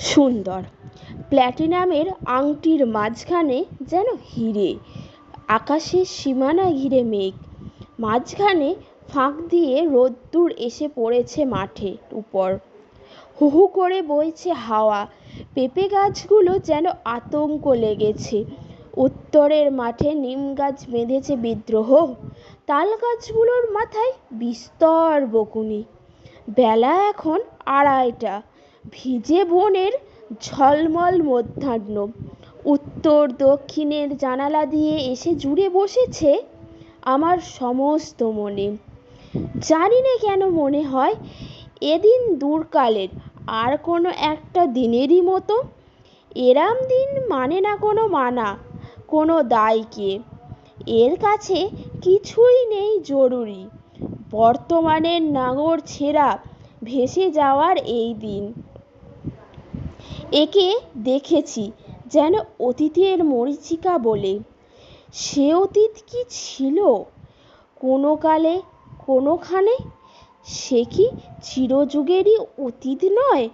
সুন্দর। প্ল্যাটিনামের আংটির মাঝখানে যেন হিরে, আকাশের সীমানা ঘিরে মেঘ। মাঝখানে ফাঁক দিয়ে রোদ্দুর এসে পড়েছে মাঠে উপর। হু হু করে বইছে হাওয়া। পেঁপে গাছগুলো যেন আতঙ্ক লেগেছে। উত্তরের মাঠে নিম গাছ বেঁধেছে বিদ্রোহ। তাল গাছগুলোর মাথায় বিস্তর বকুনি। বেলা এখন আড়াইটা। ভিজে বনের ঝলমল মধ্যাহ্ন। উত্তর দক্ষিণের জানালা দিয়ে এসে জুড়ে বসেছে আমার সমস্ত মনে। জানি না কেন মনে হয় এদিন দূরকালের আর কোনো একটা দিনেরই মতো। এরাম দিন মানে না কোনো মানা, কোনো দায়কে। এর কাছে কিছুই নেই জরুরি। বর্তমানের নাঙর ছেঁড়া ভেসে যাওয়ার এই দিন। একে দেখেছি যেন অতীতের মরীচিকা বলে। সে অতীত কি ছিল? কোনো কালে কোনোখানে? সে কি চিরযুগেরই অতীত নয়?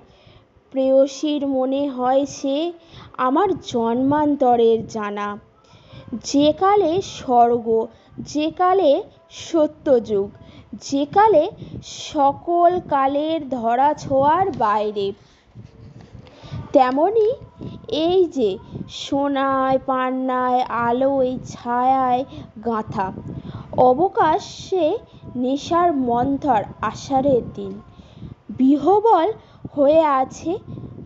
প্রেয়সীর মনে হয় সে আমার জন্মান্তরের জানা। যে কালে স্বর্গ, যে কালে সত্যযুগ, যে কালে সকল কালের ধরা ছোঁয়ার বাইরে। তেমনি এই যে সোনায়, পান্নায়, আলোয়, ছায়ায় গাঁথা। অবকাশে নেশার মন্থর আষাঢ়ের দিন। বিহ্বল হয়ে আছে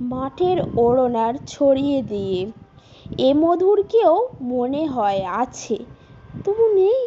মাঠের ওড়নার ছড়িয়ে দিয়ে। এ মধুরকেও মনে হয় আছে। তবু নেই।